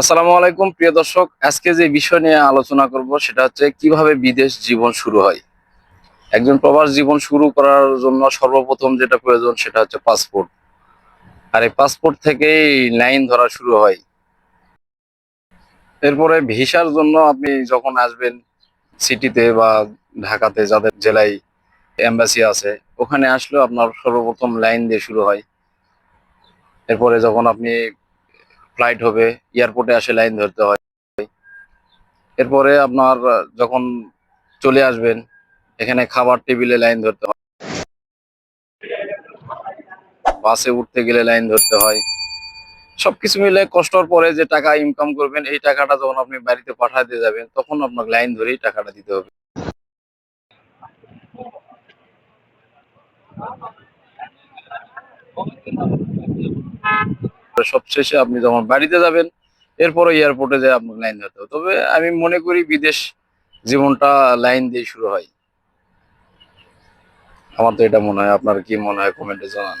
আসসালামু আলাইকুম, প্রিয় দর্শক। আজকে যে বিষয় নিয়ে আলোচনা করব, সেটা হচ্ছে কীভাবে বিদেশ জীবন শুরু হয়। একজন প্রবাস জীবন শুরু করার জন্য সর্বপ্রথম যেটা প্রয়োজন, সেটা হচ্ছে পাসপোর্ট। আর এই পাসপোর্ট থেকেই লাইন ধরা শুরু হয়। এরপরে ভিসার জন্য আপনি যখন আসবেন সিটিতে বা ঢাকাতে, যাদের জেলায় এম্বাসি আছে, ওখানে আসলেও আপনার সর্বপ্রথম লাইন দিয়ে শুরু হয়। এরপরে যখন আপনি ফ্লাইট হবে, এয়ারপোর্টে আসে লাইন ধরতে হয়। এরপরে আপনার যখন চলে আসবেন, এখানে খাবার টেবিলে লাইন ধরতে হয়। বাসে উঠতে গেলে লাইন ধরতে হয়। সবকিছু মিলে কষ্টর পরে যে টাকা ইনকাম করবেন, এই টাকাটা যখন আপনি বাড়িতে পাঠাতে যাবেন, তখন আপনাকে লাইন ধরেই টাকাটা দিতে হবে। সবশেষে আপনি যখন বাড়িতে যাবেন এরপরে এয়ারপোর্টে যায় আপনার লাইন ধরতে হবে। তবে আমি মনে করি বিদেশ জীবনটা লাইন দিয়ে শুরু হয়। আমার তো এটা মনে হয়। আপনার কি মনে হয়? কমেন্টে জানান।